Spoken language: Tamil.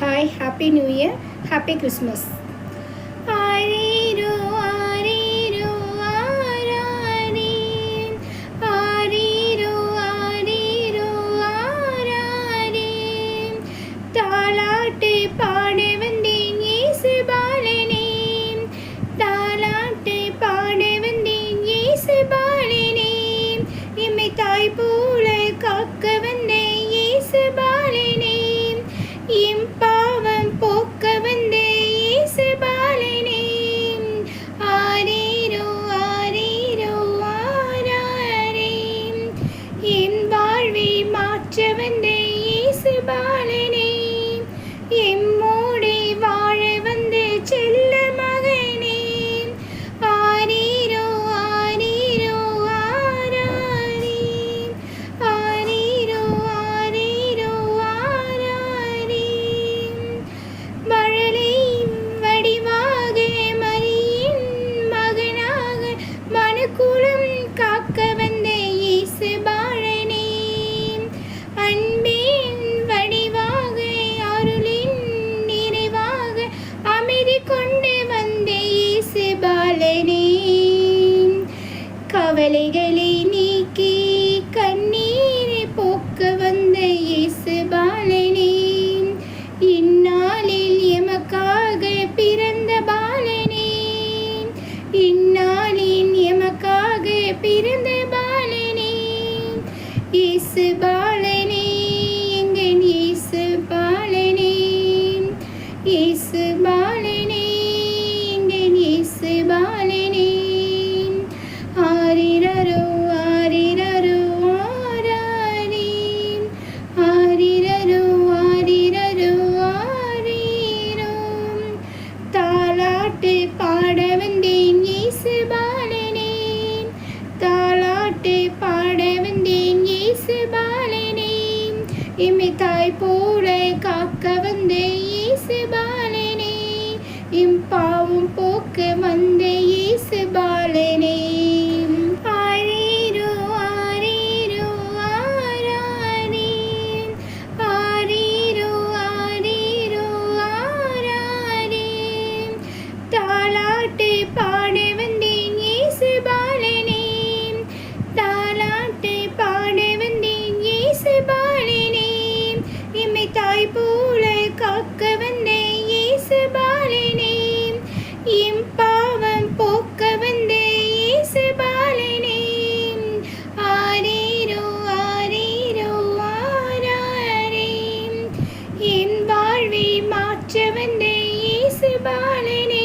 Hi happy new year happy Christmas Bye, இந்நாளின் எமக்காக பிறந்த பாலனே. இயேசு பால இமிதாய் போரை காக்க வந்தே இயேசு பாலனே இம்பாவும் போக்கு வந்தே இயேசு பாலனே உற்றவன் இயேசு பாலனே